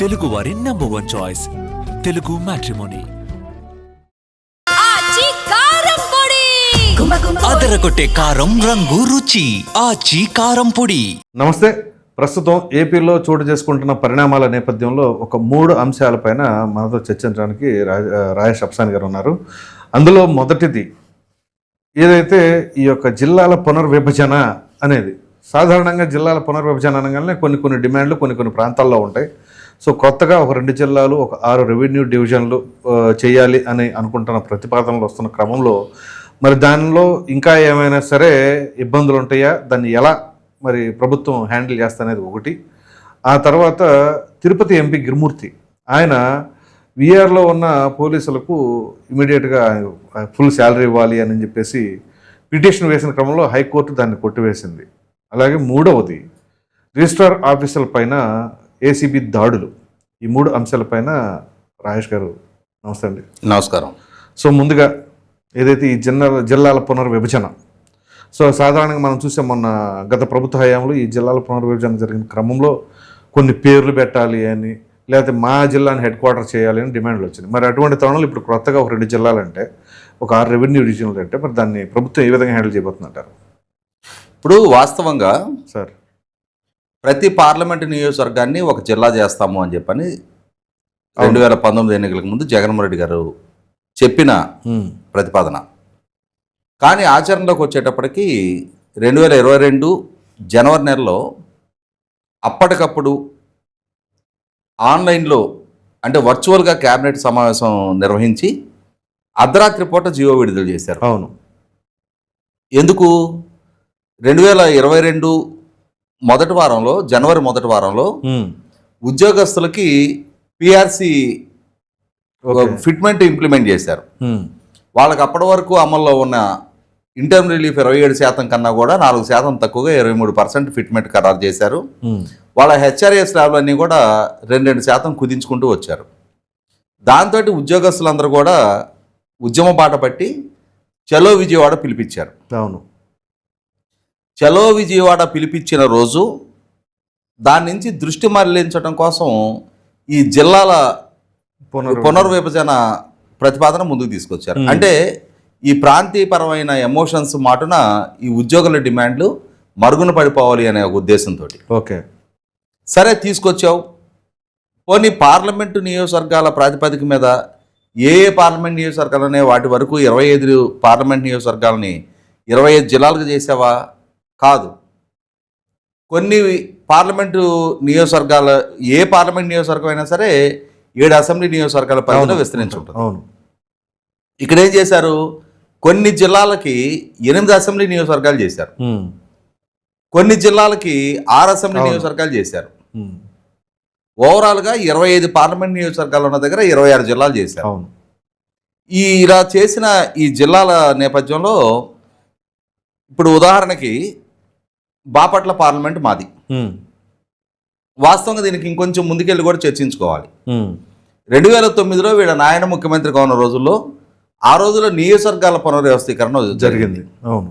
తెలుగు వారి number one choice Telugu matrimony అదరగొట్టే కారం రంగు రుచి. ఆచి కారం పొడి. నమస్తే. ప్రస్తుతం ఏపీలో చోటు చేసుకుంటున్న పరిణామాల నేపథ్యంలో ఒక మూడు అంశాలపైన మనతో చర్చించడానికి రాజేష్ అప్సాని గారు ఉన్నారు. అందులో మొదటిది ఏదైతే ఈ యొక్క జిల్లాల పునర్విభజన అనేది సాధారణంగా జిల్లాల పునర్విభజన అనగానే కొన్ని కొన్ని డిమాండ్లు కొన్ని కొన్ని ప్రాంతాల్లో ఉంటాయి. సో కొత్తగా ఒక రెండు జిల్లాలు ఒక ఆరు రెవెన్యూ డివిజన్లు చేయాలి అని అనుకుంటున్న ప్రతిపాదనలు వస్తున్న క్రమంలో మరి దానిలో ఇంకా ఏమైనా సరే ఇబ్బందులు ఉంటాయా? దాన్ని ఎలా మరి ప్రభుత్వం హ్యాండిల్ చేస్తనేది ఒకటి. ఆ తర్వాత తిరుపతి ఎంపీ గిరిమూర్తి ఆయన విఆర్లో ఉన్న పోలీసులకు ఇమీడియట్గా ఫుల్ శాలరీ ఇవ్వాలి అని చెప్పేసి పిటిషన్ వేసిన క్రమంలో హైకోర్టు దాన్ని కొట్టివేసింది. అలాగే మూడవది రిజిస్ట్రార్ ఆఫీసుల పైన ఏసీబీ దాడులు. ఈ మూడు అంశాలపైన రాజేష్ గారు నమస్తే అండి. నమస్కారం. సో ముందుగా ఏదైతే ఈ జిల్లా జిల్లాల పునర్విభజన సో సాధారణంగా మనం చూసాం మొన్న గత ప్రభుత్వ హయాంలో ఈ జిల్లాల పునర్విభజన జరిగిన క్రమంలో కొన్ని పేర్లు పెట్టాలి అని లేకపోతే మా జిల్లాని హెడ్ క్వార్టర్ చేయాలి అని డిమాండ్లు వచ్చినాయి. మరి అటువంటి తరుణంలో ఇప్పుడు కొత్తగా ఒక రెండు జిల్లాలు అంటే ఒక ఆరు రెవెన్యూ డివిజన్లు అంటే మరి దాన్ని ప్రభుత్వం ఏ విధంగా హ్యాండిల్ చేయబోతుందంటారు? ఇప్పుడు వాస్తవంగా సార్. ప్రతి పార్లమెంటు నియోజకవర్గాన్ని ఒక జిల్లా చేస్తాము అని చెప్పని రెండు వేల పంతొమ్మిది ఎన్నికలకు ముందు జగన్మోహన్ రెడ్డి గారు చెప్పిన ప్రతిపాదన. కానీ ఆచరణలోకి వచ్చేటప్పటికి రెండు వేల ఇరవై రెండు జనవరి నెలలో అప్పటికప్పుడు ఆన్లైన్లో అంటే వర్చువల్గా కేబినెట్ సమావేశం నిర్వహించి అర్ధరాత్రి పూట జీవో విడుదల చేశారు. అవును. ఎందుకు? రెండు వేల ఇరవై రెండు మొదటి వారంలో జనవరి మొదటి వారంలో. ఉద్యోగస్తులకి పిఆర్సి. ఫిట్మెంట్ ఇంప్లిమెంట్ చేశారు. వాళ్ళకి అప్పటి వరకు అమల్లో ఉన్న ఇంటర్మ్ రిలీఫ్ ఇరవై ఏడు శాతం కన్నా కూడా నాలుగు శాతం తక్కువగా ఇరవై మూడు పర్సెంట్ ఫిట్మెంట్ ఖరారు చేశారు. వాళ్ళ హెచ్ఆర్ఏ స్లాబ్లన్నీ కూడా రెండు రెండు శాతం కుదించుకుంటూ వచ్చారు దాంతో ఉద్యోగస్తులందరూ కూడా ఉద్యమ బాట పట్టి చలో విజయవాడ పిలిపించారు అవును చలో విజయవాడ పిలిపించిన రోజు దాని నుంచి దృష్టి మరలించడం కోసం ఈ జిల్లాల పునర్ పునర్విభజన ప్రతిపాదన ముందుకు తీసుకొచ్చారు. అంటే ఈ ప్రాంతీయపరమైన ఎమోషన్స్ మాటున ఈ ఉద్యోగుల డిమాండ్లు మరుగున పడిపోవాలి అనే ఒక ఉద్దేశంతో ఓకే. సరే తీసుకొచ్చావు. పోనీ పార్లమెంటు నియోజకవర్గాల ప్రాతిపదిక మీద ఏ ఏ పార్లమెంట్ నియోజకవర్గాలనే వాటి వరకు ఇరవై ఐదు పార్లమెంట్ నియోజకవర్గాలని ఇరవై ఐదు జిల్లాలకు చేసావా? కాదు కొన్ని పార్లమెంటు నియోజకవర్గాల ఏ పార్లమెంట్ నియోజకవర్గం అయినా సరే ఏడు అసెంబ్లీ నియోజకవర్గాల పరిధిలో అవును. విస్తరించి ఉంటుంది అవును ఇక్కడ ఏం చేశారు కొన్ని జిల్లాలకి ఎనిమిది అసెంబ్లీ నియోజకవర్గాలు చేశారు. కొన్ని జిల్లాలకి ఆరు అసెంబ్లీ. నియోజకవర్గాలు చేశారు. ఓవరాల్గా ఇరవై ఐదు పార్లమెంట్ నియోజకవర్గాలు ఉన్న దగ్గర ఇరవై ఆరు జిల్లాలు చేశారు అవును ఈ ఇలా చేసిన ఈ జిల్లాల నేపథ్యంలో ఇప్పుడు ఉదాహరణకి బాపట్ల పార్లమెంట్ మాది. వాస్తవంగా దీనికి ఇంకొంచెం ముందుకెళ్ళి కూడా చర్చించుకోవాలి. రెండు వేల తొమ్మిదిలో వీళ్ళ నాయన ముఖ్యమంత్రిగా ఉన్న రోజుల్లో ఆ రోజుల్లో నియోజకవర్గాల పునర్వ్యవస్థీకరణ జరిగింది అవును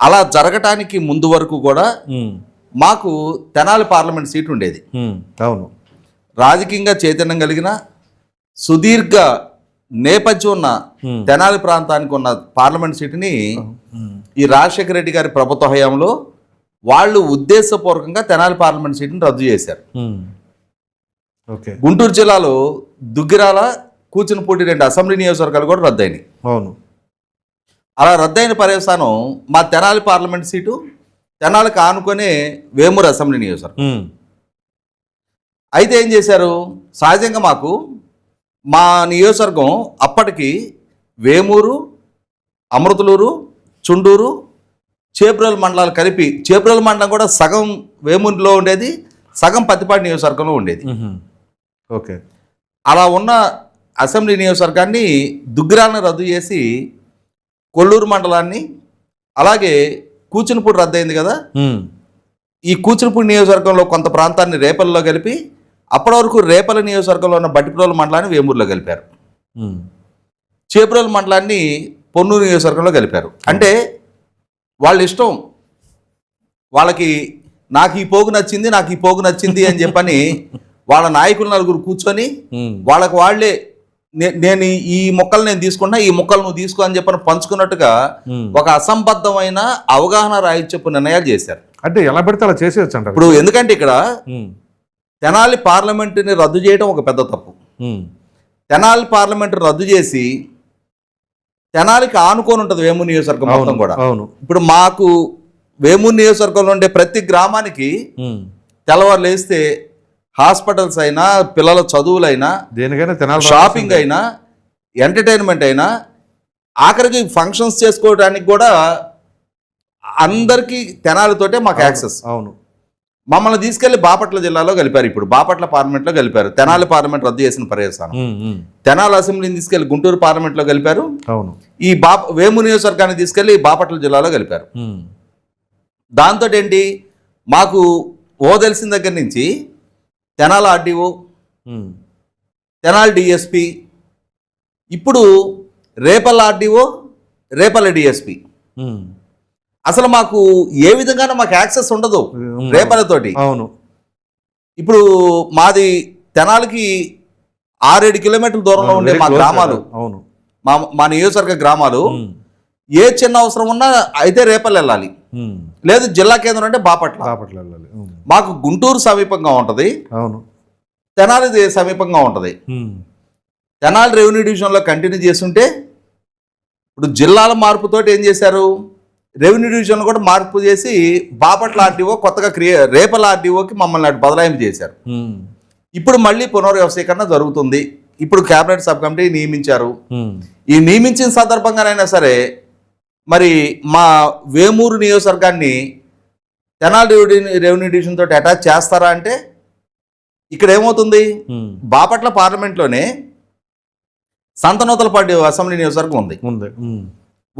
అలా జరగటానికి ముందు వరకు కూడా. మాకు తెనాలి పార్లమెంట్ సీట్ ఉండేది. అవును రాజకీయంగా చైతన్యం కలిగిన సుదీర్ఘ నేపథ్యం ఉన్న. తెనాలి ప్రాంతానికి ఉన్న పార్లమెంట్ సీటుని. ఈ రాజశేఖర రెడ్డి గారి ప్రభుత్వ హయాంలో వాళ్ళు ఉద్దేశపూర్వకంగా తెనాలి పార్లమెంట్ సీటుని రద్దు చేశారు. గుంటూరు జిల్లాలో దుగ్గిరాల కూచినపూడి రెండు అసెంబ్లీ నియోజకవర్గాలు కూడా రద్దయినాయి. అవును. అలా రద్దయిన పర్యవసానం మా తెనాలి పార్లమెంట్ సీటు తెనాలికి ఆనుకునే వేమూరు అసెంబ్లీ నియోజకవర్గం. అయితే ఏం చేశారు? సహజంగా మాకు మా నియోజకవర్గం అప్పటికి వేమూరు అమృతలూరు చుండూరు చేబ్రోలు మండలాలు కలిపి చేబ్రోలు మండలం కూడా సగం వేమూరులో ఉండేది సగం పత్తిపాటి నియోజకవర్గంలో ఉండేది. ఓకే అలా ఉన్న అసెంబ్లీ నియోజకవర్గాన్ని దుగ్గిరాలను రద్దు చేసి కొల్లూరు మండలాన్ని అలాగే కూచినపూడి రద్దయింది కదా. ఈ కూచినపూడి నియోజకవర్గంలో కొంత ప్రాంతాన్ని రేపల్లో కలిపి అప్పటి వరకు రేపల నియోజకవర్గంలో ఉన్న బట్టిప్రోలు మండలాన్ని వేమూరులో కలిపారు. చేపురోలు మండలాన్ని పొన్నూరు నియోజకవర్గంలో కలిపారు అంటే వాళ్ళ ఇష్టం వాళ్ళకి నాకు ఈ పోగు నచ్చింది నాకు ఈ పోగు నచ్చింది అని చెప్పని వాళ్ళ నాయకులు నలుగురు కూర్చొని. వాళ్ళకి వాళ్ళే నేను ఈ- మొక్కలు నేను తీసుకున్నా ఈ మొక్కలు నువ్వు తీసుకో అని చెప్పని పంచుకున్నట్టుగా. ఒక అసంబద్ధమైన అవగాహన రాయిచ్చప్పు నిర్ణయాలు చేశారు అంటే ఎలా పెడితే అలా చేసేయచ్చు అంటారు ఇప్పుడు ఎందుకంటే ఇక్కడ. తెనాలి పార్లమెంటుని రద్దు చేయడం ఒక పెద్ద తప్పు. తెనాలి పార్లమెంటు రద్దు చేసి తెనాలికి ఆనుకొని ఉంటుంది వేమూరు నియోజకవర్గం మొత్తం కూడా. అవును. ఇప్పుడు మాకు వేమూరు నియోజకవర్గంలో ఉండే ప్రతి గ్రామానికి. తెల్లవారు లేస్తే హాస్పిటల్స్ అయినా పిల్లల చదువులైనా దేనికైనా తినాలి షాపింగ్ అయినా ఎంటర్టైన్మెంట్ అయినా ఆఖరికి ఫంక్షన్స్ చేసుకోవడానికి కూడా అందరికీ తెనాలితోటే మాకు యాక్సెస్. అవును. మమ్మల్ని తీసుకెళ్ళి బాపట్ల జిల్లాలో కలిపారు ఇప్పుడు బాపట్ల పార్లమెంట్లో కలిపారు తెనాలి పార్లమెంట్ రద్దు చేసిన పర్యవసానం. తెనాలి అసెంబ్లీని తీసుకెళ్ళి గుంటూరు పార్లమెంట్లో కలిపారు అవును ఈ బా వేము నియోజకవర్గాన్ని తీసుకెళ్ళి బాపట్ల జిల్లాలో కలిపారు. దాంతో ఏంటి మాకు ఓ తెలిసిన దగ్గర నుంచి తెనాలి ఆర్డీఓ. తెనాలి డిఎస్పి ఇప్పుడు రేపల్ల ఆర్డీఓ రేపల్ల డిఎస్పి. అసలు మాకు ఏ విధంగానూ మాకు యాక్సెస్ ఉండదు. రేపలతోటి అవును ఇప్పుడు మాది తెనాలికి ఆరేడు కిలోమీటర్ల దూరంలో ఉండే మా గ్రామాలు. అవును మా మా నియోజకవర్గ గ్రామాలు. ఏ చిన్న అవసరం ఉన్నా అయితే రేపల్ వెళ్ళాలి. లేదు జిల్లా కేంద్రం అంటే బాపట్ల బాపట్ల వెళ్ళాలి. మాకు గుంటూరు సమీపంగా ఉంటుంది అవును తెనాలి సమీపంగా ఉంటుంది. తెనాలి రెవెన్యూ డివిజన్లో కంటిన్యూ చేస్తుంటే ఇప్పుడు జిల్లాల మార్పుతోటి ఏం చేశారు రెవెన్యూ డివిజన్ కూడా మార్పు చేసి బాపట్ల ఆర్డీఓ కొత్తగా క్రియే రేపల ఆర్డీఓకి మమ్మల్ని అటు బదలాయింపు చేశారు. ఇప్పుడు మళ్ళీ పునర్వ్యవస్థీకరణ జరుగుతుంది ఇప్పుడు కేబినెట్ సబ్ కమిటీ నియమించారు. ఈ నియమించిన సందర్భంగానైనా సరే మరి మా వేమూరు నియోజకవర్గాన్ని తెనాలి రెవెన్యూ రెవెన్యూ డివిజన్ తోటి అటాచ్ చేస్తారా అంటే ఇక్కడ ఏమవుతుంది. బాపట్ల పార్లమెంట్లోనే సంతనూతలపాటి అసెంబ్లీ నియోజకవర్గం ఉంది.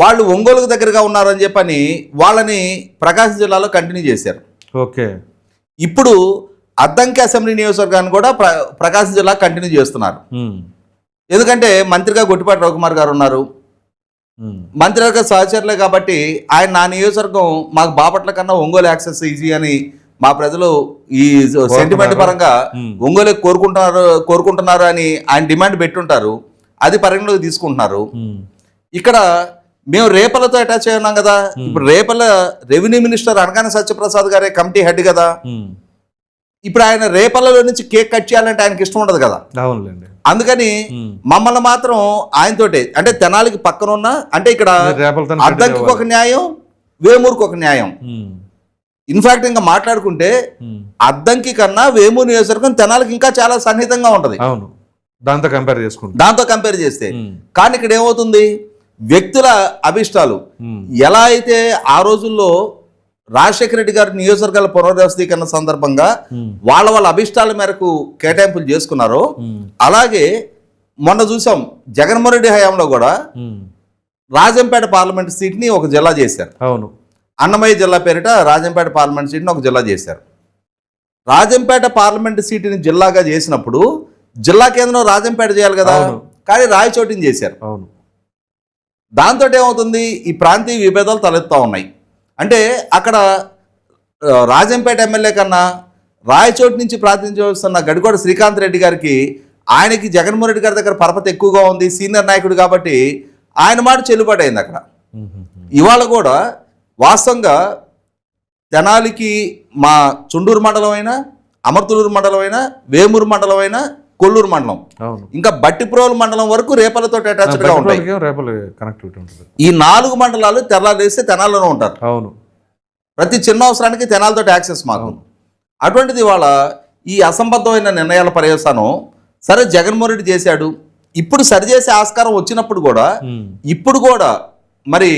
వాళ్ళు ఒంగోలుకు దగ్గరగా ఉన్నారని చెప్పని వాళ్ళని ప్రకాశం జిల్లాలో కంటిన్యూ చేశారు ఓకే ఇప్పుడు అద్దంకి అసెంబ్లీ నియోజకవర్గాన్ని కూడా ప్ర ప్రకాశం జిల్లా కంటిన్యూ చేస్తున్నారు. ఎందుకంటే మంత్రిగా గొట్టిపాటి రవికుమార్ గారు ఉన్నారు. మంత్రివర్గ సహచరులే కాబట్టి ఆయన నా నియోజకవర్గం మాకు బాపట్ల కన్నా ఒంగోలు యాక్సెస్ ఈజీ అని మా ప్రజలు ఈ సెంటిమెంట్ పరంగా. ఒంగోలు కోరుకుంటున్నారు కోరుకుంటున్నారు అని ఆయన డిమాండ్ పెట్టుంటారు అది పరిగణలోకి తీసుకుంటున్నారు. ఇక్కడ మేము రేపలతో అటాచ్ అయి ఉన్నాం కదా. ఇప్పుడు రేపల రెవెన్యూ మినిస్టర్ అనగానే సత్యప్రసాద్ గారే కమిటీ హెడ్ కదా. ఇప్పుడు ఆయన రేపలలో నుంచి కేక్ కట్ చేయాలంటే ఆయనకి ఇష్టం ఉండదు కదా. అవునులేండి. అందుకని. మమ్మల్ని మాత్రం ఆయనతోటే అంటే తెనాలికి పక్కన ఉన్న అంటే ఇక్కడ అద్దంకి ఒక న్యాయం వేమూరుకి ఒక న్యాయం. ఇన్ఫాక్ట్ ఇంకా మాట్లాడుకుంటే. అద్దంకి కన్నా వేమూరు నియోజకవర్గం తెనాలికి ఇంకా చాలా సన్నిహితంగా ఉంటది. అవును. దాంతో కంపేర్ చేసుకుంటా. దాంతో కంపేర్ చేస్తే. కానీ ఇక్కడ ఏమవుతుంది? వ్యక్తుల అభిష్టాలు. ఎలా అయితే ఆ రోజుల్లో రాజశేఖర రెడ్డి గారి నియోజకవర్గాల పునర్వ్యవస్థీకరణ సందర్భంగా. వాళ్ళ వాళ్ళ అభిష్టాల మేరకు కేటాయింపులు చేసుకున్నారో. అలాగే మొన్న చూసాం జగన్మోహన్ రెడ్డి హయాంలో కూడా. రాజంపేట పార్లమెంట్ సీట్ని ఒక జిల్లా చేశారు అవును అన్నమయ్య జిల్లా పేరిట రాజంపేట పార్లమెంట్ సీట్ని ఒక జిల్లా చేశారు రాజంపేట పార్లమెంట్ సీటుని జిల్లాగా చేసినప్పుడు జిల్లా కేంద్రం రాజంపేట చేయాలి కదా. కానీ రాయచోటిని చేశారు అవును దాంతో ఏమవుతుంది? ఈ ప్రాంతీయ విభేదాలు తలెత్తా ఉన్నాయి. అంటే అక్కడ రాజంపేట ఎమ్మెల్యే కన్నా రాయచోటి నుంచి ప్రాతినిధ్యం వస్తున్న గడికోట శ్రీకాంత్ రెడ్డి గారికి ఆయనకి జగన్మోహన్ రెడ్డి గారి దగ్గర పరపతి ఎక్కువగా ఉంది సీనియర్ నాయకుడు కాబట్టి ఆయన మాట చెల్లుబాటు అయింది అక్కడ. ఇవాళ కూడా వాస్తవంగా తెనాలికి మా చుండూరు మండలం అయినా అమర్తులూరు మండలం అయినా వేమూరు మండలం అయినా కొల్లూరు మండలం. ఇంకా బట్టిప్రోలు మండలం వరకు రేపలతో అటాచ్డ్గా ఉంటాయి. పెట్రోల్కి రేపలు కనెక్టివిటీ ఉంటుంది. ఈ నాలుగు మండలాలు తెల్లారేస్తే తెనాల్లోనే ఉంటారు. అవును. ప్రతి చిన్న అవసరానికి తెనాలతో యాక్సెస్ మాకు. అటువంటిది ఇవాళ ఈ అసంబద్ధమైన నిర్ణయాల పర్యవసానం సరే జగన్మోహన్ రెడ్డి చేశాడు. ఇప్పుడు సరిచేసే ఆస్కారం వచ్చినప్పుడు కూడా. ఇప్పుడు కూడా మరి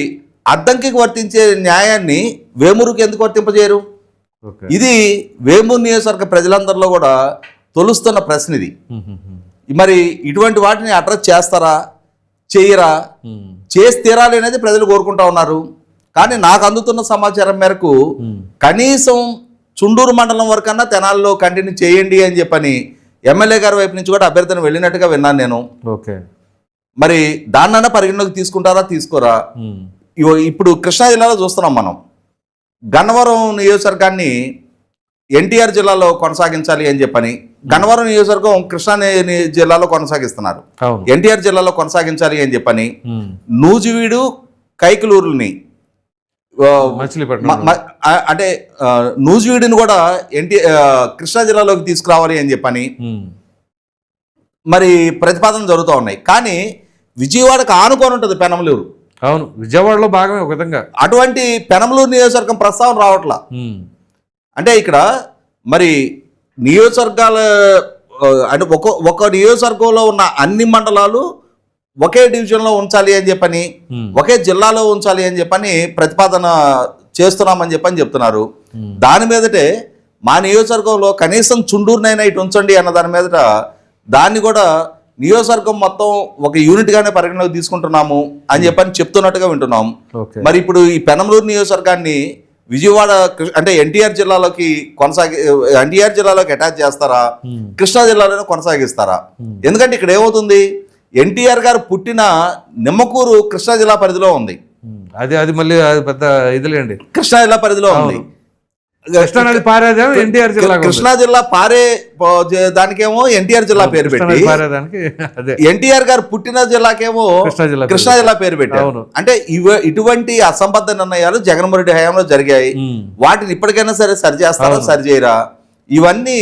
అద్దంకి వర్తించే న్యాయాన్ని వేమూరుకి ఎందుకు వర్తింపజేయరు? ఇది వేమూరు నియోజకవర్గ ప్రజలందరిలో కూడా తొలుస్తున్న ప్రశ్న ఇది. మరి ఇటువంటి వాటిని అడ్రస్ చేస్తారా? చేయరా. చేసి తీరాలి అనేది ప్రజలు కోరుకుంటా ఉన్నారు. కానీ నాకు అందుతున్న సమాచారం మేరకు. కనీసం చుండూరు మండలం వరకన్నా తెనాల్లో కంటిన్యూ చేయండి అని చెప్పని ఎమ్మెల్యే గారి వైపు నుంచి కూడా అభ్యర్థన వెళ్ళినట్టుగా విన్నాను నేను. ఓకే. మరి దాన్నన్నా పరిగణలోకి తీసుకుంటారా? తీసుకోరా? ఇప్పుడు కృష్ణా జిల్లాలో చూస్తున్నాం మనం. గన్నవరం నియోజకవర్గాన్ని ఎన్టీఆర్ జిల్లాలో కొనసాగించాలి అని చెప్పని గన్నవరం నియోజకవర్గం కృష్ణా జిల్లాలో కొనసాగిస్తున్నారు ఎన్టీఆర్ జిల్లాలో కొనసాగించాలి అని చెప్పని. నూజివీడు కైకలూరుని అంటే నూజివీడుని కూడా ఎన్టీ కృష్ణా జిల్లాలోకి తీసుకురావాలి అని చెప్పని. మరి ప్రతిపాదనలు జరుగుతూ ఉన్నాయి కానీ విజయవాడకు ఆనుకొని ఉంటుంది పెనమలూరు అవును విజయవాడలో భాగమే ఒక విధంగా అటువంటి పెనమలూరు నియోజకవర్గం ప్రస్తావన రావట్లా. అంటే ఇక్కడ మరి నియోజకవర్గాల అంటే ఒక ఒక నియోజకవర్గంలో ఉన్న అన్ని మండలాలు ఒకే డివిజన్లో ఉంచాలి అని చెప్పని. ఒకే జిల్లాలో ఉంచాలి అని చెప్పని ప్రతిపాదన చేస్తున్నామని చెప్పని చెప్తున్నారు. దాని మీదటే మా నియోజకవర్గంలో కనీసం చుండూరునైనా ఇటు ఉంచండి అన్న దాని మీదట దాన్ని కూడా నియోజకవర్గం మొత్తం ఒక యూనిట్గానే పరిగణలోకి తీసుకుంటున్నాము అని చెప్పని చెప్తున్నట్టుగా వింటున్నాం మరి ఇప్పుడు ఈ పెనమలూరు నియోజకవర్గాన్ని విజయవాడ అంటే ఎన్టీఆర్ జిల్లాలోకి కొనసాగి ఎన్టీఆర్ జిల్లాలోకి అటాచ్ చేస్తారా? ఉమ్. కృష్ణా జిల్లాలోనే కొనసాగిస్తారా? Hmm. ఎందుకంటే ఇక్కడ ఏమవుతుంది? ఎన్టీఆర్ గారు పుట్టిన నిమ్మకూరు కృష్ణా జిల్లా పరిధిలో ఉంది. ఉమ్. అది అది మళ్ళీ అది పెద్ద ఇదిలేండి. కృష్ణా జిల్లా పరిధిలో ఉంది. అవును. కృష్ణా నది పారేదేమో ఎన్టీఆర్ జిల్లా కృష్ణా జిల్లా పారే దానికేమో ఎన్టీఆర్ జిల్లా పేరు పెట్టి ఎన్టీఆర్ గారు పుట్టిన జిల్లాకేమో కృష్ణా జిల్లా పేరు. పెట్టారు. అంటే ఇటువంటి అసంబద్ధ నిర్ణయాలు జగన్మోహన్ రెడ్డి హయాంలో జరిగాయి. వాటిని ఇప్పటికైనా సరే సరి చేస్తారా. సరి చేయరా ఇవన్నీ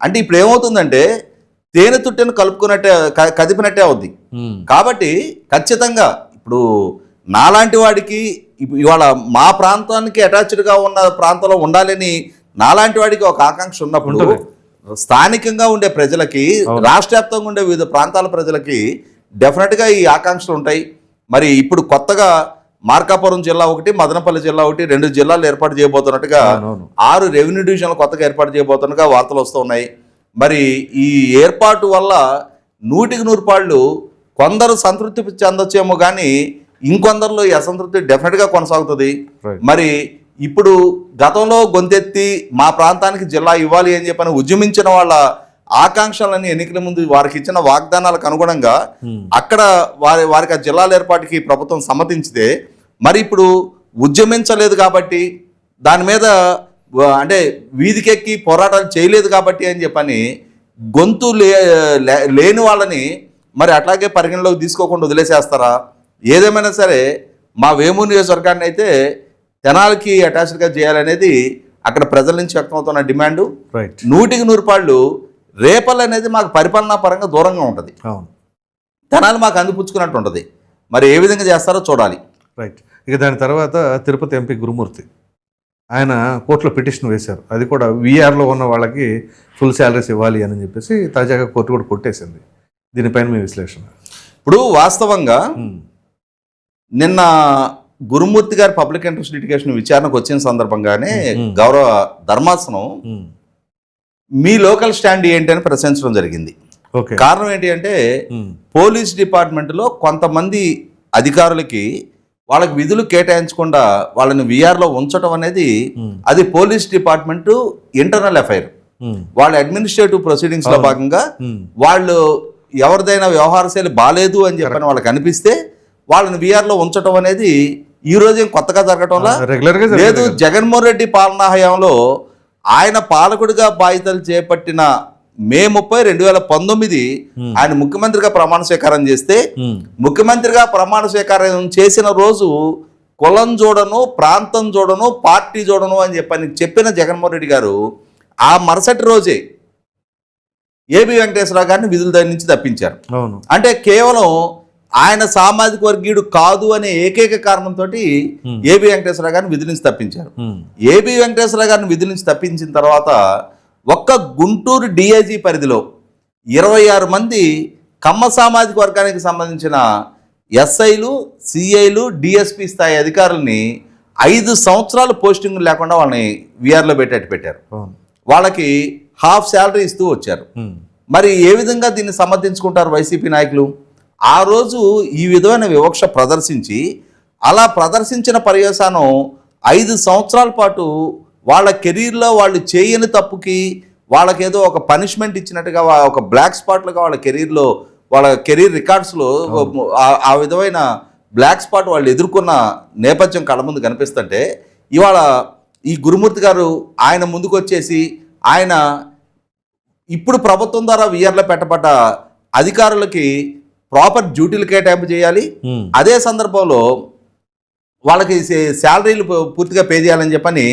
అంటే ఇప్పుడు ఏమవుతుందంటే తేనె తుట్టెను కలుపుకున్నట్టే కదిపినట్టే అవుద్ది. కాబట్టి ఖచ్చితంగా ఇప్పుడు నాలాంటి వాడికి ఇవాళ మా ప్రాంతానికి అటాచ్డ్గా ఉన్న ప్రాంతంలో ఉండాలని నాలాంటి వాడికి ఒక ఆకాంక్ష ఉన్నప్పుడు. స్థానికంగా ఉండే ప్రజలకి. రాష్ట్ర వ్యాప్తంగా ఉండే వివిధ ప్రాంతాల ప్రజలకి డెఫినెట్గా ఈ ఆకాంక్షలు ఉంటాయి మరి ఇప్పుడు కొత్తగా మార్కాపురం జిల్లా ఒకటి మదనపల్లి జిల్లా ఒకటి రెండు జిల్లాలు ఏర్పాటు చేయబోతున్నట్టుగా. ఆరు రెవెన్యూ డివిజన్లు కొత్తగా ఏర్పాటు చేయబోతున్నట్టుగా వార్తలు వస్తున్నాయి మరి ఈ ఏర్పాటు వల్ల నూటికి నూరు పాళ్ళు కొందరు సంతృప్తి చెందొచ్చేమో కానీ ఇంకొందరిలో ఈ అసంతృప్తి డెఫినెట్గా కొనసాగుతుంది. మరి ఇప్పుడు గతంలో గొంతెత్తి మా ప్రాంతానికి జిల్లా ఇవ్వాలి అని చెప్పని ఉద్యమించిన వాళ్ళ ఆకాంక్షలన్నీ ఎన్నికల ముందు వారికి ఇచ్చిన వాగ్దానాలకు అనుగుణంగా ఉమ్. అక్కడ వారి వారికి ఆ జిల్లాల ఏర్పాటుకి ప్రభుత్వం సమ్మతించితే మరి ఇప్పుడు ఉద్యమించలేదు కాబట్టి దాని మీద అంటే వీధికెక్కి పోరాటాలు చేయలేదు కాబట్టి అని చెప్పని గొంతు లేని వాళ్ళని మరి అట్లాగే పరిగణలోకి తీసుకోకుండా వదిలేసేస్తారా ఏదేమైనా సరే మా వేమూరు నియోజకవర్గాన్ని అయితే తెనాలకి అటాచ్డ్గా చేయాలనేది అక్కడ ప్రజల నుంచి వ్యక్తమవుతున్న డిమాండు. రైట్ నూటికి నూరు పాళ్ళు రేపల్ అనేది మాకు పరిపాలనా పరంగా దూరంగా ఉంటుంది. అవును. తెనాలి మాకు అందిపుచ్చుకున్నట్టు ఉంటుంది. మరి ఏ విధంగా చేస్తారో చూడాలి. రైట్ ఇక దాని తర్వాత తిరుపతి ఎంపీ గురుమూర్తి. ఆయన కోర్టులో పిటిషన్ వేశారు. అది కూడా వీఆర్లో ఉన్న వాళ్ళకి ఫుల్ శాలరీస్ ఇవ్వాలి అని చెప్పేసి తాజాగా కోర్టు కూడా కొట్టేసింది. దీనిపైన మీ విశ్లేషణ. ఇప్పుడు వాస్తవంగా ఉమ్. నిన్న గురుమూర్తి గారి పబ్లిక్ ఇంట్రెస్ట్ లిటిగేషన్ విచారణకు వచ్చిన సందర్భంగానే. గౌరవ ధర్మాసనం. మీ లోకల్ స్టాండ్ ఏంటి అని ప్రశ్నించడం జరిగింది కారణం ఏంటి అంటే. పోలీస్ డిపార్ట్మెంట్లో కొంతమంది అధికారులకి వాళ్ళకి విధులు కేటాయించకుండా వాళ్ళని విఆర్లో ఉంచడం అనేది. అది పోలీస్ డిపార్ట్మెంటు ఇంటర్నల్ ఉమ్. వాళ్ళ అడ్మినిస్ట్రేటివ్ ప్రొసీడింగ్స్లో అవును. భాగంగా. వాళ్ళు ఎవరిదైనా వ్యవహార శైలి బాగాలేదు అని చెప్పని వాళ్ళకి అనిపిస్తే వాళ్ళని VR లో ఉంచడం అనేది ఈ రోజు ఏం కొత్తగా జరగటంలా ఆ, regular గా జరిగేదే లేదు. జగన్మోహన్ రెడ్డి పాలనా హయాంలో ఆయన పాలకుడిగా బాధ్యతలు చేపట్టిన మే ముప్పై రెండు వేల పంతొమ్మిది. ఆయన ముఖ్యమంత్రిగా ప్రమాణ స్వీకారం చేస్తే. ముఖ్యమంత్రిగా ప్రమాణ స్వీకారం చేసిన రోజు కులం చూడను ప్రాంతం చూడను పార్టీ చూడను అని చెప్పని చెప్పిన జగన్మోహన్ రెడ్డి గారు ఆ మరుసటి రోజే ఏబి వెంకటేశ్వరరావు గారిని విధుల నుంచి తప్పించారు అంటే కేవలం ఆయన సామాజిక వర్గీయుడు కాదు అనే ఏకైక కారణంతో. ఏబి వెంకటేశ్వరరావు గారిని విధుల నుంచి తప్పించారు. ఏబి వెంకటేశ్వరరావు గారిని విధుల నుంచి తప్పించిన తర్వాత ఒక్క గుంటూరు డిఐజీ పరిధిలో ఇరవై ఆరు మంది కమ్మ సామాజిక వర్గానికి సంబంధించిన ఎస్ఐలు సిఐలు డిఎస్పి స్థాయి అధికారుల్ని ఐదు సంవత్సరాలు పోస్టింగ్ లేకుండా వాళ్ళని విఆర్లో పెట్టేట్టు పెట్టారు వాళ్ళకి హాఫ్ శాలరీ ఇస్తూ వచ్చారు. మరి ఏ విధంగా దీన్ని సమర్థించుకుంటారు వైసీపీ నాయకులు ఆ రోజు ఈ విధమైన వివక్ష ప్రదర్శించి అలా ప్రదర్శించిన పర్యవసానం ఐదు సంవత్సరాల పాటు వాళ్ళ కెరీర్లో వాళ్ళు చేయని తప్పుకి వాళ్ళకేదో ఒక పనిష్మెంట్ ఇచ్చినట్టుగా ఒక బ్లాక్ స్పాట్లుగా వాళ్ళ కెరీర్లో వాళ్ళ కెరీర్ రికార్డ్స్లో ఆ- ఆ విధమైన బ్లాక్ స్పాట్ వాళ్ళు ఎదుర్కొన్న నేపథ్యం కళ్ళ ముందు కనిపిస్తుంటే ఇవాళ ఈ గురుమూర్తి గారు ఆయన ముందుకు వచ్చేసి ఆయన ఇప్పుడు ప్రభుత్వం ద్వారా విఆర్లో పెట్టబడ్డ అధికారులకి ప్రాపర్ డ్యూటీలు కేటాయింపు చేయాలి. అదే సందర్భంలో వాళ్ళకి శాలరీలు పూ- పూర్తిగా పే చేయాలని చెప్పని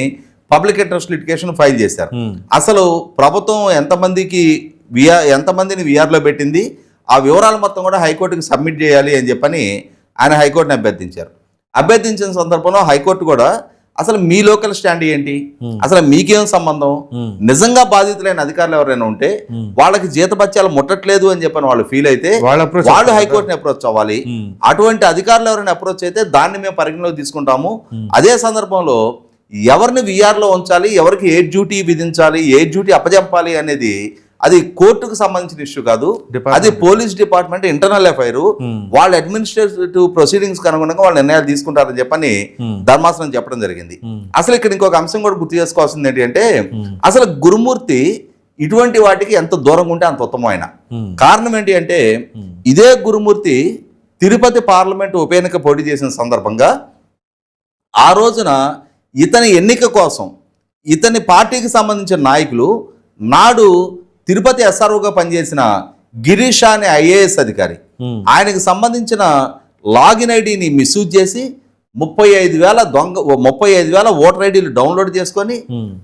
పబ్లిక్ ఇంట్రెస్ట్ లిటికేషన్ ఫైల్ చేశారు. అసలు ప్రభుత్వం ఎంతమందికి విఆర్ ఎంతమందిని విఆర్లో పెట్టింది ఆ వివరాలు మొత్తం కూడా హైకోర్టుకి సబ్మిట్ చేయాలి అని చెప్పని ఆయన హైకోర్టుని అభ్యర్థించారు. అభ్యర్థించిన సందర్భంలో హైకోర్టు కూడా అసలు మీ లోకల్ స్టాండ్ ఏంటి? అసలు మీకేం సంబంధం? ఉమ్, నిజంగా బాధితులైన అధికారులు ఎవరైనా ఉంటే వాళ్ళకి జీతభత్యాలు ముట్టట్లేదు అని చెప్పని వాళ్ళు ఫీల్ అయితే వాళ్ళు హైకోర్టుని అప్రోచ్ అవ్వాలి. అటువంటి అధికారులు ఎవరైనా అప్రోచ్ అయితే దాన్ని మేము పరిగణలోకి తీసుకుంటాము. అదే సందర్భంలో ఎవరిని విఆర్లో ఉంచాలి? ఎవరికి ఏ డ్యూటీ విధించాలి? ఏ డ్యూటీ అప్పజెప్పాలి అనేది అది కోర్టుకు సంబంధించిన ఇష్యూ కాదు. అది police department internal affair Hmm. వాళ్ళ అడ్మినిస్ట్రేటివ్ ప్రొసీడింగ్స్ అనుగుణంగా వాళ్ళు నిర్ణయాలు తీసుకుంటారని చెప్పని Hmm. ధర్మాసనం చెప్పడం జరిగింది Hmm. అసలు ఇక్కడ ఇంకొక అంశం కూడా గుర్తు చేసుకోవాల్సింది ఏంటి అంటే అసలు గురుమూర్తి ఇటువంటి వాటికి ఎంత దూరంగా ఉంటే అంత ఉత్తమం ఆయన ఉమ్, కారణం ఏంటి అంటే ఇదే గురుమూర్తి తిరుపతి పార్లమెంటు ఉప ఎన్నిక పోటీ చేసిన సందర్భంగా ఆ రోజున ఇతని ఎన్నిక కోసం ఇతని పార్టీకి సంబంధించిన నాయకులు నాడు తిరుపతి ఎస్ఆర్ఓగా పనిచేసిన గిరీష్ అనే ఐఏఎస్ అధికారి. ఆయనకు సంబంధించిన లాగిన్ ఐడిని మిస్యూజ్ చేసి ముప్పై ఐదు వేల దొంగ ముప్పై ఐదు వేల ఓటర్ ఐడీలు డౌన్లోడ్ చేసుకొని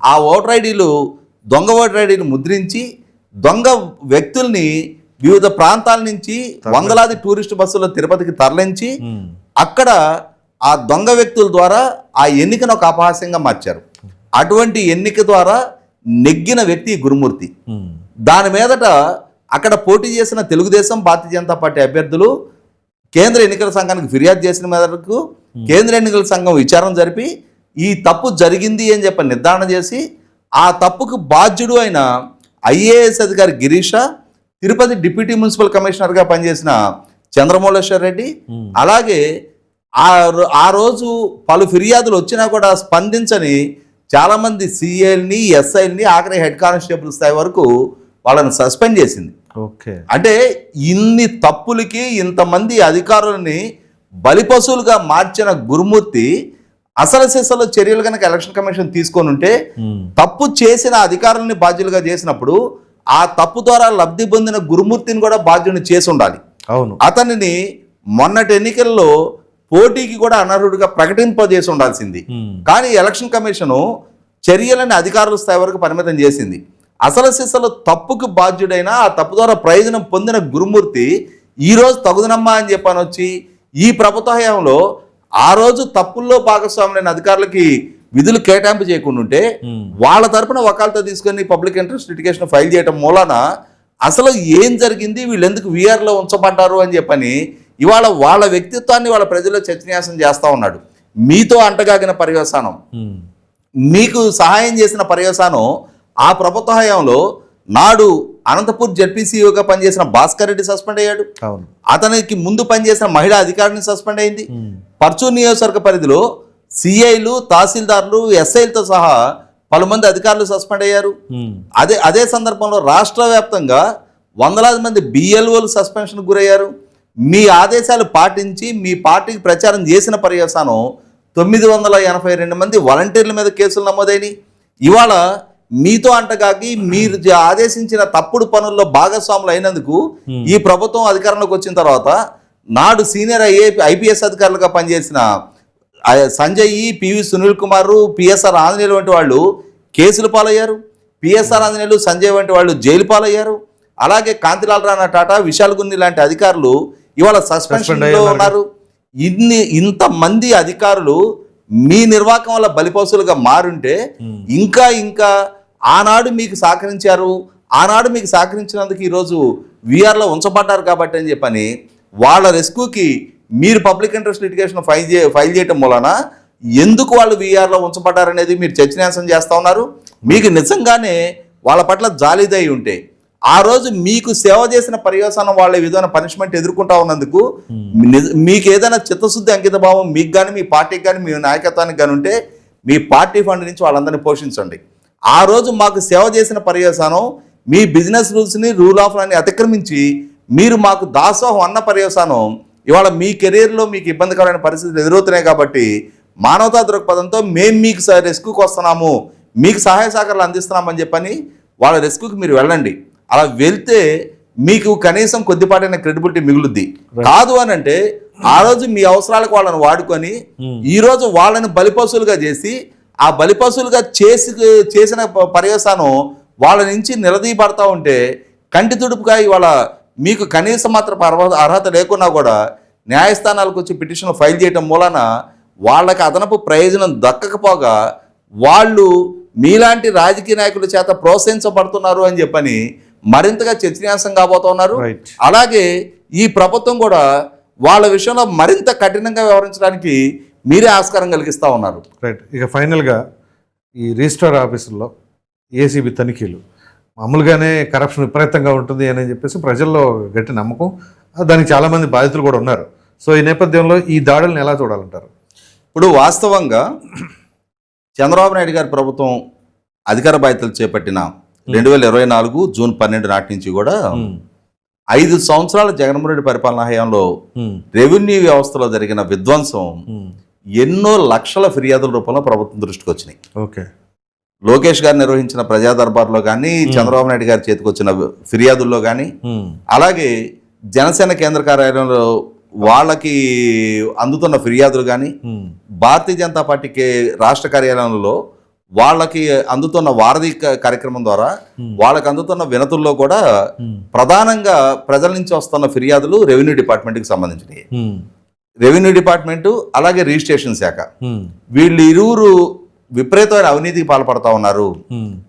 ఆ ఓటర్ ఐడీలు దొంగ ఓటర్ ఐడీలు ముద్రించి దొంగ వ్యక్తుల్ని వివిధ ప్రాంతాల నుంచి వందలాది టూరిస్ట్ బస్సుల్లో తిరుపతికి తరలించి అక్కడ ఆ దొంగ వ్యక్తుల ద్వారా ఆ ఎన్నికను ఒక అపహాస్యంగా మార్చారు. అటువంటి ఎన్నిక ద్వారా నెగ్గిన వ్యక్తి గురుమూర్తి. దాని మీదట అక్కడ పోటీ చేసిన తెలుగుదేశం భారతీయ జనతా పార్టీ అభ్యర్థులు కేంద్ర ఎన్నికల సంఘానికి ఫిర్యాదు చేసిన మేరకు కేంద్ర ఎన్నికల సంఘం విచారణ జరిపి ఈ తప్పు జరిగింది అని చెప్పి నిర్ధారణ చేసి ఆ తప్పుకు బాధ్యుడు అయిన ఐఏఎస్ అధికారి గిరీష తిరుపతి డిప్యూటీ మున్సిపల్ కమిషనర్గా పనిచేసిన చంద్రమౌళేశ్వర రెడ్డి అలాగే ఆ ఆ రోజు పలు ఫిర్యాదులు వచ్చినా కూడా స్పందించని చాలామంది సిఐల్ని ఎస్ఐల్ని ఆఖరి హెడ్ కానిస్టేబుల్ స్థాయి వరకు వాళ్ళని సస్పెండ్ చేసింది. ఓకే. అంటే ఇన్ని తప్పులకి ఇంతమంది అధికారులని బలిపశువులుగా మార్చిన గురుమూర్తి అసలు సిసలు చర్యలు కనుక ఎలక్షన్ కమిషన్ తీసుకొని ఉంటే తప్పు చేసిన అధికారులని బాధ్యులుగా చేసినప్పుడు ఆ తప్పు ద్వారా లబ్ధి పొందిన గురుమూర్తిని కూడా బాధ్యుని చేసి ఉండాలి. అవును. అతనిని మొన్నటి ఎన్నికల్లో పోటీకి కూడా అనర్హుడిగా ప్రకటింపజేసి ఉండాల్సింది కానీ ఎలక్షన్ కమిషను చర్యలని అధికారుల స్థాయి వరకు పరిమితం చేసింది. అసలు సిసలు తప్పుకు బాధ్యుడైన ఆ తప్పు ద్వారా ప్రయోజనం పొందిన గురుమూర్తి ఈ రోజు తగుదనమ్మా అని చెప్పని వచ్చి ఈ ప్రభుత్వ హయాంలో ఆ రోజు తప్పుల్లో భాగస్వాములైన అధికారులకి విధులు కేటాయింపు చేయకుండా ఉంటే వాళ్ళ తరపున వకాలతో తీసుకొని పబ్లిక్ ఇంట్రెస్ట్ లిటిగేషన్ ఫైల్ చేయడం మూలాన అసలు ఏం జరిగింది? వీళ్ళు ఎందుకు వీఆర్లో ఉంచబడ్డారు అని చెప్పని ఇవాళ వాళ్ళ వ్యక్తిత్వాన్ని వాళ్ళ ప్రజల్లో చర్చనీయాసం చేస్తూ ఉన్నాడు. మీతో అంటగాగిన పర్యవసానం. మీకు సహాయం చేసిన పర్యవసానం ఆ ప్రభుత్వ హయాంలో నాడు అనంతపూర్ జడ్పీసీఓగా పనిచేసిన భాస్కర్ రెడ్డి సస్పెండ్ అయ్యాడు. అతనికి ముందు పనిచేసిన మహిళా అధికారిని సస్పెండ్ అయింది. ఉమ్, పర్చూర్ నియోజకవర్గ పరిధిలో సిఐలు తహసీల్దార్లు ఎస్ఐలతో సహా పలుమంది అధికారులు సస్పెండ్ అయ్యారు. అదే అదే సందర్భంలో రాష్ట్ర వ్యాప్తంగా వందలాది మంది బిఎల్ఓలు సస్పెన్షన్కి గురయ్యారు. మీ ఆదేశాలు పాటించి మీ పార్టీకి ప్రచారం చేసిన పర్యవసానం తొమ్మిది వందల ఎనభై రెండు మంది వాలంటీర్ల మీద కేసులు నమోదైనవి ఇవాళ మీతో అంటగాకి మీరు ఆదేశించిన తప్పుడు పనుల్లో భాగస్వాములు అయినందుకు ఈ ప్రభుత్వం అధికారంలోకి వచ్చిన తర్వాత నాడు సీనియర్ ఐఏ ఐపీఎస్ అధికారులుగా పనిచేసిన సంజయ్ పివి సునీల్ కుమార్ పిఎస్ఆర్ ఆంజనేయులు వంటి వాళ్ళు కేసులు పాలయ్యారు. పిఎస్ఆర్ ఆంజనేయులు సంజయ్ వంటి వాళ్ళు జైలు పాలయ్యారు. అలాగే కాంతిలాల్ రాణా టాటా విశాల్ గున్ని లాంటి అధికారులు ఇవాళ సస్పెన్షన్ Suspend లో అయ్యారు. ఉన్నారు. ఇన్ని ఇంతమంది అధికారులు మీ నిర్వాహకం వల్ల బలిపశులుగా మారుంటే ఇంకా ఇంకా ఆనాడు మీకు సహకరించారు. ఆనాడు మీకు సహకరించినందుకు ఈరోజు వీఆర్లో ఉంచబడ్డారు కాబట్టి అని చెప్పని వాళ్ళ రెస్క్యూకి మీరు పబ్లిక్ ఇంట్రెస్ట్ లిటిగేషన్ ఫైల్ చే ఫైల్ చేయటం మూలన ఎందుకు వాళ్ళు వీఆర్లో ఉంచబడ్డారనేది మీరు చర్చనీయాంశం చేస్తూ ఉన్నారు. మీకు నిజంగానే వాళ్ళ పట్ల జాలిదై ఉంటే ఆ రోజు మీకు సేవ చేసిన పర్యవసానం వాళ్ళ విధమైన పనిష్మెంట్ ఎదుర్కొంటా ఉన్నందుకు నిజ- మీకు ఏదైనా చిత్తశుద్ధి అంకిత భావం మీకు కానీ మీ పార్టీకి కానీ మీ నాయకత్వానికి కానీ ఉంటే మీ పార్టీ ఫండ్ నుంచి వాళ్ళందరినీ పోషించండి. ఆ రోజు మాకు సేవ చేసిన పర్యవసానం మీ బిజినెస్ రూల్స్ని రూల్ ఆఫ్ అని అతిక్రమించి మీరు మాకు దాసోహం అన్న పర్యవసానం ఇవాళ మీ కెరీర్లో మీకు ఇబ్బందికరమైన పరిస్థితులు ఎదురవుతున్నాయి కాబట్టి మానవతా దృక్పథంతో మేము మీకు రెస్క్యూకి వస్తున్నాము మీకు సహాయ సహకారాలు అందిస్తున్నామని చెప్పని వాళ్ళ రెస్క్యూకి మీరు వెళ్ళండి. అలా వెళ్తే మీకు కనీసం కొద్దిపాటైన క్రెడిబిలిటీ మిగులుద్ది. కాదు అని అంటే ఆ రోజు మీ అవసరాలకు వాళ్ళని వాడుకొని ఈ రోజు వాళ్ళని బలిపశువులుగా చేసి ఆ బలిపశువులుగా చేసి చేసిన పర్యవసానం వాళ్ళ నుంచి నిలదీయబడతా ఉంటే కంటి తుడుపుగా ఇవాళ మీకు కనీసం మాత్రం అర్హత అర్హత లేకున్నా కూడా న్యాయస్థానాలకు వచ్చి పిటిషన్ ఫైల్ చేయటం మూలన వాళ్ళకి అదనపు ప్రయోజనం దక్కకపోగా వాళ్ళు మీలాంటి రాజకీయ నాయకుల చేత ప్రోత్సహించబడుతున్నారు అని చెప్పని మరింతగా చర్చనీయాంశం కాబోతున్నారు. అలాగే ఈ ప్రభుత్వం కూడా వాళ్ళ విషయంలో మరింత కఠినంగా వ్యవహరించడానికి మీరే ఆస్కారం కలిగిస్తా ఉన్నారు. రైట్ ఇక ఫైనల్గా ఈ రిజిస్ట్రార్ ఆఫీసుల్లో ఏసీబీ తనిఖీలు. మామూలుగానే కరప్షన్ విపరీతంగా ఉంటుంది అని చెప్పేసి ప్రజల్లో గట్టి నమ్మకం. దానికి చాలామంది బాధితులు కూడా ఉన్నారు. సో ఈ నేపథ్యంలో ఈ దాడులను ఎలా చూడాలంటారు? ఇప్పుడు వాస్తవంగా చంద్రబాబు నాయుడు గారి ప్రభుత్వం అధికార బాధ్యతలు చేపట్టిన రెండు వేల ఇరవై నాలుగు జూన్ పన్నెండు నాటి నుంచి కూడా ఐదు సంవత్సరాల జగన్మోహన్ రెడ్డి పరిపాలనా హయాంలో రెవెన్యూ వ్యవస్థలో జరిగిన విధ్వంసం ఎన్నో లక్షల ఫిర్యాదుల రూపంలో ప్రభుత్వం దృష్టికి వచ్చినాయి. ఓకే. లోకేష్ గారు నిర్వహించిన ప్రజా దర్బార్లో కానీ చంద్రబాబు నాయుడు గారి చేతికి వచ్చిన ఫిర్యాదుల్లో కానీ అలాగే జనసేన కేంద్ర కార్యాలయంలో వాళ్ళకి అందుతున్న ఫిర్యాదులు కానీ భారతీయ జనతా పార్టీకి రాష్ట్ర కార్యాలయంలో వాళ్ళకి అందుతున్న వారధి కార్యక్రమం ద్వారా వాళ్ళకి అందుతున్న వినతుల్లో కూడా ప్రధానంగా ప్రజల నుంచి వస్తున్న ఫిర్యాదులు రెవెన్యూ డిపార్ట్మెంట్కి సంబంధించినవి. రెవెన్యూ డిపార్ట్మెంటు అలాగే రిజిస్ట్రేషన్ శాఖ. వీళ్ళు ఇరువురు విపరీతమైన అవినీతికి పాల్పడతా ఉన్నారు.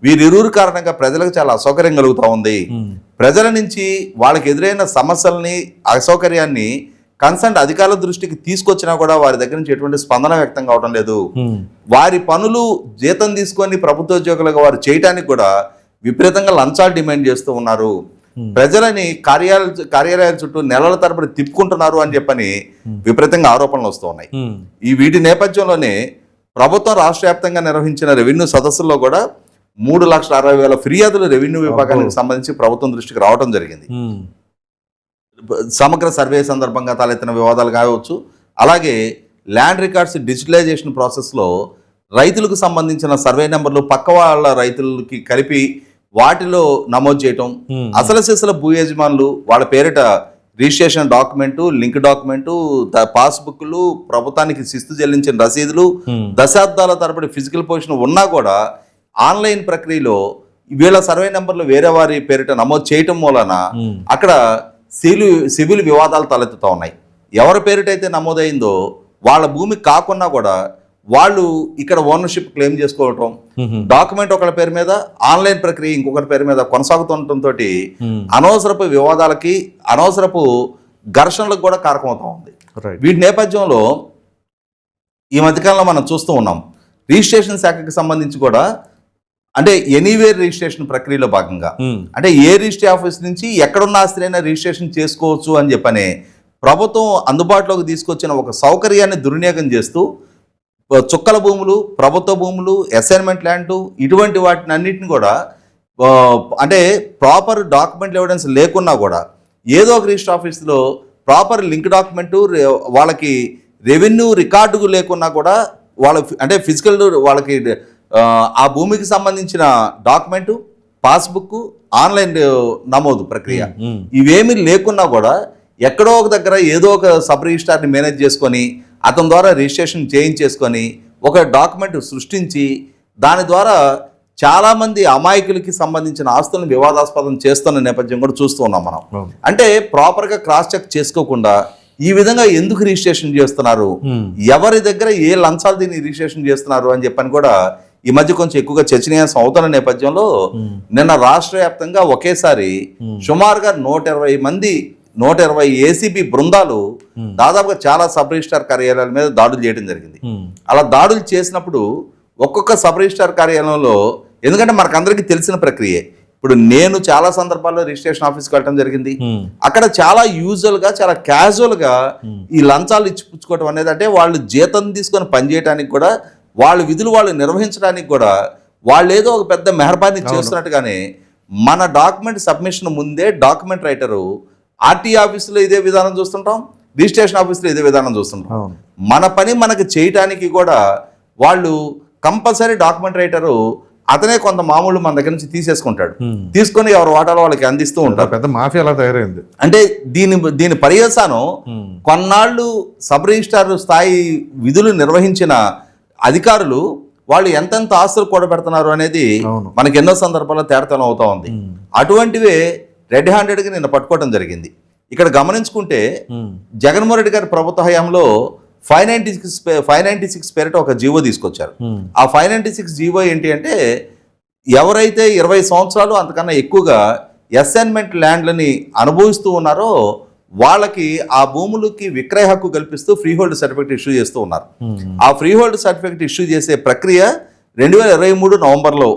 వీరిరువురు కారణంగా ప్రజలకు చాలా అసౌకర్యం కలుగుతా ఉంది. ప్రజల నుంచి వాళ్ళకి ఎదురైన సమస్యల్ని అసౌకర్యాన్ని కన్సర్న్ అధికారుల దృష్టికి తీసుకొచ్చినా కూడా వారి దగ్గర నుంచి ఎటువంటి స్పందన వ్యక్తం కావడం లేదు. వారి పనులు జీతం తీసుకొని ప్రభుత్వ ఉద్యోగులుగా వారు చేయటానికి కూడా విపరీతంగా లంచాలు డిమాండ్ చేస్తూ ఉన్నారు. ప్రజలని కార్యాలయ కార్యాలయాల చుట్టూ నెలల తరబడి తిప్పుకుంటున్నారు అని చెప్పని విపరీతంగా ఆరోపణలు వస్తూ ఉన్నాయి. ఈ వీటి నేపథ్యంలోనే ప్రభుత్వం రాష్ట్ర వ్యాప్తంగా నిర్వహించిన రెవెన్యూ సదస్సుల్లో కూడా మూడు లక్షల అరవై వేల ఫిర్యాదులు రెవెన్యూ విభాగానికి సంబంధించి ప్రభుత్వం దృష్టికి రావడం జరిగింది. సమగ్ర సర్వే సందర్భంగా తలెత్తిన వివాదాలు కావచ్చు. అలాగే ల్యాండ్ రికార్డ్స్ డిజిటలైజేషన్ ప్రాసెస్లో రైతులకు సంబంధించిన సర్వే నెంబర్లు పక్క వాళ్ళ రైతులకి కలిపి వాటిలో నమోదు చేయటం. అసలు సిసల భూ యజమానులు వాళ్ళ పేరిట రిజిస్ట్రేషన్ డాక్యుమెంటు లింక్ డాక్యుమెంటు పాస్బుక్లు ప్రభుత్వానికి శిస్తు చెల్లించిన రసీదులు దశాబ్దాల తరబడి ఫిజికల్ పొజిషన్ ఉన్నా కూడా ఆన్లైన్ ప్రక్రియలో వీళ్ళ సర్వే నెంబర్లు వేరే వారి పేరిట నమోదు చేయటం మూలన అక్కడ సివిల్ సివిల్ వివాదాలు తలెత్తుతూ ఉన్నాయి. ఎవరి పేరిటైతే నమోదైందో వాళ్ళ భూమి కాకున్నా కూడా వాళ్ళు ఇక్కడ ఓనర్షిప్ క్లెయిమ్ చేసుకోవటం డాక్యుమెంట్ ఒకరి పేరు మీద ఆన్లైన్ ప్రక్రియ ఇంకొకరి పేరు మీద కొనసాగుతుండటంతో అనవసరపు వివాదాలకి అనవసరపు ఘర్షణలకు కూడా కారకమవుతా ఉంది. వీటి నేపథ్యంలో ఈ మధ్యకాలంలో మనం చూస్తూ ఉన్నాం. రిజిస్ట్రేషన్ శాఖకి సంబంధించి కూడా అంటే ఎనీవేర్ రిజిస్ట్రేషన్ ప్రక్రియలో భాగంగా. అంటే ఏ రిజిస్ట్రీ ఆఫీస్ నుంచి ఎక్కడున్న ఆస్తినైనా రిజిస్ట్రేషన్ చేసుకోవచ్చు అని చెప్పనే ప్రభుత్వం అందుబాటులోకి తీసుకొచ్చిన ఒక సౌకర్యాన్ని దుర్వినియోగం చేస్తూ చుక్కల భూములు ప్రభుత్వ భూములు అసైన్మెంట్ ల్యాండ్ ఇటువంటి వాటిని అన్నిటిని కూడా అంటే ప్రాపర్ డాక్యుమెంట్ ఎవిడెన్స్ లేకున్నా కూడా ఏదో ఒక రిజిస్టర్ ఆఫీస్లో ప్రాపర్ లింక్ డాక్యుమెంటు వాళ్ళకి రెవెన్యూ రికార్డు లేకున్నా కూడా వాళ్ళ అంటే ఫిజికల్ వాళ్ళకి ఆ, భూమికి సంబంధించిన డాక్యుమెంటు పాస్బుక్ ఆన్లైన్ నమోదు ప్రక్రియ. ఇవేమీ లేకున్నా కూడా ఎక్కడో ఒక దగ్గర ఏదో ఒక సబ్ రిజిస్టార్ని మేనేజ్ చేసుకొని అతని ద్వారా రిజిస్ట్రేషన్ చేయించేసుకొని ఒక డాక్యుమెంట్ సృష్టించి దాని ద్వారా చాలామంది అమాయకులకి సంబంధించిన ఆస్తులను వివాదాస్పదం చేస్తున్న నేపథ్యం కూడా చూస్తూ ఉన్నాం మనం. అంటే ప్రాపర్గా క్రాస్ చెక్ చేసుకోకుండా ఈ విధంగా ఎందుకు రిజిస్ట్రేషన్ చేస్తున్నారు? ఎవరి దగ్గర ఏ లంచాలు దీన్ని రిజిస్ట్రేషన్ చేస్తున్నారు అని చెప్పని కూడా ఈ మధ్య కొంచెం ఎక్కువగా చర్చనీయాంశం అవుతున్న నేపథ్యంలో నిన్న రాష్ట్ర వ్యాప్తంగా ఒకేసారి సుమారుగా నూట ఇరవై మంది నూట ఇరవై ఏసీబీ బృందాలు దాదాపుగా చాలా సబ్ రిజిస్టార్ కార్యాలయాల మీద దాడులు చేయడం జరిగింది. అలా దాడులు చేసినప్పుడు ఒక్కొక్క సబ్ రిజిస్టార్ కార్యాలయంలో ఎందుకంటే మనకందరికీ తెలిసిన ప్రక్రియే ఇప్పుడు నేను చాలా సందర్భాల్లో రిజిస్ట్రేషన్ ఆఫీస్కి వెళ్ళడం జరిగింది. అక్కడ చాలా యూజువల్గా చాలా క్యాజువల్గా ఈ లంచాలు ఇచ్చిపుచ్చుకోవడం అనేది అంటే వాళ్ళు జీతం తీసుకొని పనిచేయడానికి కూడా వాళ్ళ విధులు వాళ్ళు నిర్వహించడానికి కూడా వాళ్ళు ఏదో ఒక పెద్ద మెహర్బానీ చేస్తున్నట్టుగానే మన డాక్యుమెంట్ సబ్మిషన్ ముందే డాక్యుమెంట్ రైటరు ఆర్టీ ఆఫీసులో ఇదే విధానం చూస్తుంటాం రిజిస్ట్రేషన్ ఆఫీసులో ఇదే విధానం చూస్తుంటాం. మన పని మనకు చేయటానికి కూడా వాళ్ళు కంపల్సరీ డాక్యుమెంట్ రైటరు అతనే కొంత మామూలు మన దగ్గర నుంచి తీసేసుకుంటాడు. తీసుకొని ఎవరి వాటాలో వాళ్ళకి అందిస్తూ ఉంటారు. పెద్ద మాఫియా అలా తయారైంది. అంటే దీని దీని పర్యవసానం కొన్నాళ్ళు సబ్ రిజిస్ట్రార్ స్థాయి విధులు నిర్వహించిన అధికారులు వాళ్ళు ఎంతెంత ఆస్తులు కూడబెడుతున్నారు అనేది. మనకి ఎన్నో సందర్భాల్లో తేడతనం అవుతా ఉంది. అటువంటివే రెడ్ హ్యాండెడ్గా నిన్న పట్టుకోవడం జరిగింది. ఇక్కడ గమనించుకుంటే జగన్మోహన్ రెడ్డి గారి ప్రభుత్వ హయాంలో five ninety six five ninety six పేరిట ఒక జీవో తీసుకొచ్చారు. ఆ ఫైవ్ నైంటీ సిక్స్ జీవో ఏంటి అంటే ఎవరైతే ఇరవై సంవత్సరాలు అంతకన్నా ఎక్కువగా అసైన్మెంట్ ల్యాండ్లని అనుభవిస్తూ ఉన్నారో వాళ్ళకి ఆ భూములకి విక్రయ హక్కు కల్పిస్తూ ఫ్రీ హోల్డ్ సర్టిఫికేట్ ఇష్యూ చేస్తూ ఉన్నారు. ఆ ఫ్రీ హోల్డ్ సర్టిఫికేట్ ఇష్యూ చేసే ప్రక్రియ రెండు వేల ఇరవై మూడు నవంబర్లో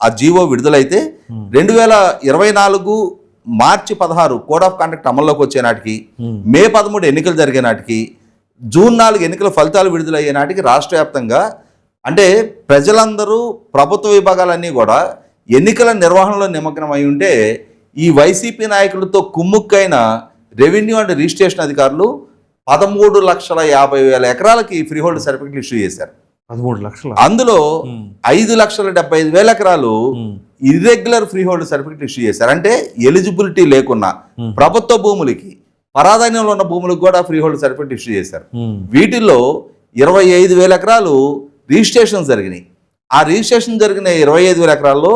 ఆ జీవో విడుదలైతే రెండు వేల ఇరవై నాలుగు మార్చి పదహారు కోడ్ ఆఫ్ కాండక్ట్ అమల్లోకి వచ్చే నాటికి మే పదమూడు ఎన్నికలు జరిగే నాటికి జూన్ నాలుగు ఎన్నికల ఫలితాలు విడుదలయ్యే నాటికి రాష్ట్ర వ్యాప్తంగా అంటే ప్రజలందరూ ప్రభుత్వ విభాగాలన్నీ కూడా ఎన్నికల నిర్వహణలో నిమగ్నం అయి ఉంటే ఈ వైసీపీ నాయకులతో కుమ్ముక్కైన రెవెన్యూ అండ్ రిజిస్ట్రేషన్ అధికారులు పదమూడు లక్షల యాభై వేల ఎకరాలకి ఫ్రీ హోల్డ్ సర్టిఫికెట్లు ఇష్యూ చేశారు. పదమూడు లక్షల? అందులో ఐదు లక్షల డెబ్బై ఐదు వేల ఎకరాలు irregular free hold certificate issue చేశారు. అంటే ఎలిజిబిలిటీ లేకున్నా ప్రభుత్వ భూములకి పరాధాన్యంలో ఉన్న భూములకు కూడా ఫ్రీ హోల్డ్ సర్టిఫికెట్ ఇష్యూ చేశారు. వీటిల్లో ఇరవై ఐదు వేల ఎకరాలు రిజిస్ట్రేషన్ జరిగినాయి. ఆ రిజిస్ట్రేషన్ జరిగిన ఇరవై ఐదు వేల ఎకరాల్లో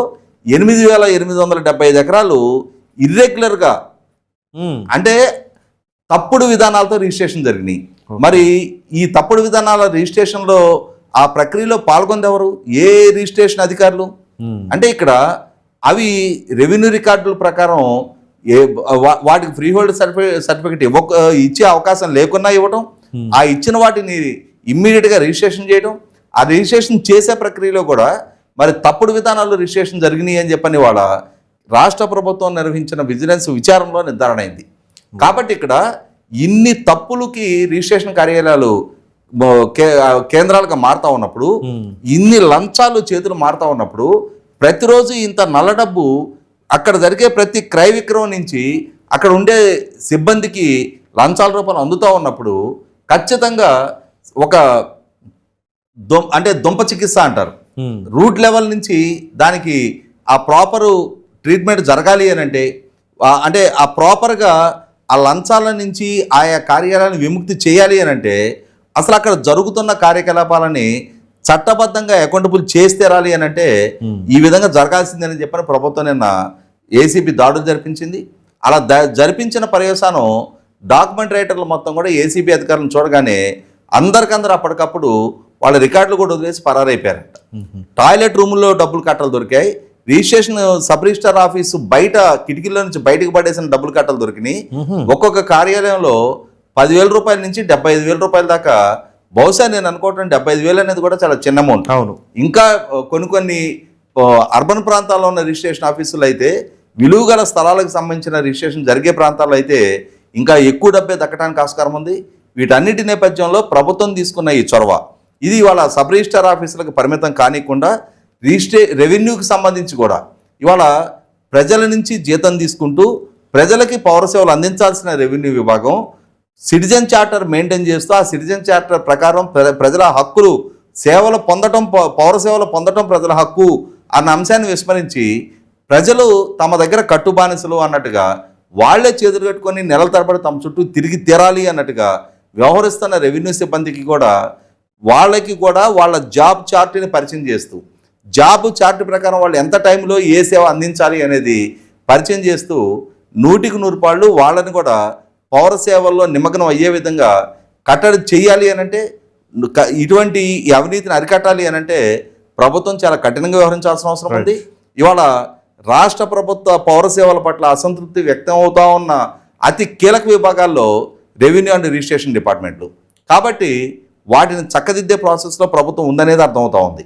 ఎనిమిది వేల ఎనిమిది వందల డెబ్బై ఐదు ఎకరాలు ఇర్రెగ్యులర్గా అంటే తప్పుడు విధానాలతో రిజిస్ట్రేషన్ జరిగినాయి. మరి ఈ తప్పుడు విధానాల రిజిస్ట్రేషన్లో ఆ ప్రక్రియలో పాల్గొంది ఎవరు ఏ రిజిస్ట్రేషన్ అధికారులు? అంటే ఇక్కడ అవి రెవెన్యూ రికార్డుల ప్రకారం ఏ వాటికి ఫ్రీ హోల్డ్ సర్టిఫికేట్ సర్టిఫికేట్ ఇవ్వ ఇచ్చే అవకాశం లేకున్నా ఇవ్వటం ఆ ఇచ్చిన వాటిని ఇమ్మీడియట్గా రిజిస్ట్రేషన్ చేయడం ఆ రిజిస్ట్రేషన్ చేసే ప్రక్రియలో కూడా మరి తప్పుడు విధానాలు రిజిస్ట్రేషన్ జరిగినాయి అని చెప్పని వాళ్ళ రాష్ట్ర ప్రభుత్వం నిర్వహించిన విజిలెన్స్ విచారణలో నిర్ధారణ అయింది. కాబట్టి ఇక్కడ ఇన్ని తప్పులకి రిజిస్ట్రేషన్ కార్యాలయాలు కేంద్రాలుగా మారుతా ఉన్నప్పుడు ఇన్ని లంచాలు చేతులు మారుతా ఉన్నప్పుడు ప్రతిరోజు ఇంత నల్ల డబ్బు అక్కడ జరిగే ప్రతి క్రయ విక్రయం నుంచి అక్కడ ఉండే సిబ్బందికి లంచాల రూపాయలు అందుతూ ఉన్నప్పుడు ఖచ్చితంగా ఒక దొం అంటే దుంప చికిత్స అంటారు. రూట్ లెవెల్ నుంచి దానికి ఆ ప్రాపరు ట్రీట్మెంట్ జరగాలి అని అంటే అంటే ఆ ప్రాపర్గా ఆ లంచాల నుంచి ఆయా కార్యాలయాలను విముక్తి చేయాలి అని అంటే అసలు అక్కడ జరుగుతున్న కార్యకలాపాలని చట్టబద్ధంగా అకౌంటబుల్ చేసి తీరాలి అని అంటే ఈ విధంగా జరగాల్సిందని చెప్పని ప్రభుత్వం నిన్న ఏసీబీ దాడులు జరిపించింది. అలా ద- జరిపించిన పర్యవసానం డాక్యుమెంట్ రైటర్లు మొత్తం కూడా ఏసీబీ అధికారులను చూడగానే అందరికందరూ అప్పటికప్పుడు వాళ్ళ రికార్డులు కూడా వదిలేసి పరారైపోయారట. టాయిలెట్ రూముల్లో డబ్బులు కట్టలు దొరికాయి. రిజిస్ట్రేషన్ సబ్ రిజిస్టార్ ఆఫీసు బయట కిటికీలో నుంచి బయటకు పడేసిన డబ్బులు కట్టలు దొరికినాయి. ఒక్కొక్క కార్యాలయంలో పదివేల రూపాయల నుంచి డెబ్బై ఐదు వేల రూపాయల దాకా బహుశా నేను అనుకోవటం డెబ్బై ఐదు వేలు అనేది కూడా చాలా చిన్న అమౌంట్ అవును. ఇంకా కొన్ని కొన్ని అర్బన్ ప్రాంతాల్లో ఉన్న రిజిస్ట్రేషన్ ఆఫీసులు అయితే విలువ గల స్థలాలకు సంబంధించిన రిజిస్ట్రేషన్ జరిగే ప్రాంతాల్లో అయితే ఇంకా ఎక్కువ డబ్బే దక్కడానికి ఆస్కారం ఉంది. వీటన్నిటి నేపథ్యంలో ప్రభుత్వం తీసుకున్న ఈ చొరవ. ఇది ఇవాళ సబ్ రిజిస్టార్ ఆఫీసులకు పరిమితం కానికుండా రిజిస్ట్రే రెవెన్యూకి సంబంధించి కూడా ఇవాళ ప్రజల నుంచి జీతం తీసుకుంటూ ప్రజలకి పౌర సేవలు అందించాల్సిన రెవెన్యూ విభాగం సిటిజన్ చార్టర్ మెయింటైన్ చేస్తూ ఆ సిటిజన్ చార్టర్ ప్రకారం ప్ర- ప్రజల హక్కులు సేవలు పొందటం పౌర సేవలు పొందటం ప్రజల హక్కు అన్న అంశాన్ని విస్మరించి ప్రజలు తమ దగ్గర కట్టుబానిసలు అన్నట్టుగా వాళ్ళే చేతులు కట్టుకొని నెలల తరబడి తమ చుట్టూ తిరిగి తీరాలి అన్నట్టుగా వ్యవహరిస్తున్న రెవెన్యూ సిబ్బందికి కూడా వాళ్ళకి కూడా వాళ్ళ జాబ్ చార్ట్ని పరిచయం చేస్తూ జాబ్ చార్ట్ ప్రకారం వాళ్ళు ఎంత టైంలో ఏ సేవ అందించాలి అనేది పరిచయం చేస్తూ నూటికి నూరు పాళ్ళు వాళ్ళని కూడా పౌర సేవల్లో నిమగ్నం అయ్యే విధంగా కట్టడి చేయాలి అని అంటే క- ఇటువంటి అవినీతిని అరికట్టాలి అని అంటే ప్రభుత్వం చాలా కఠినంగా వ్యవహరించాల్సిన అవసరం ఉంది. ఇవాళ రాష్ట్ర ప్రభుత్వ పౌర సేవల పట్ల అసంతృప్తి వ్యక్తం అవుతా ఉన్న అతి కీలక విభాగాల్లో రెవెన్యూ అండ్ రిజిస్ట్రేషన్ డిపార్ట్మెంట్లు. కాబట్టి వాటిని చక్కదిద్దే ప్రాసెస్లో ప్రభుత్వం ఉందనేది అర్థమవుతా ఉంది.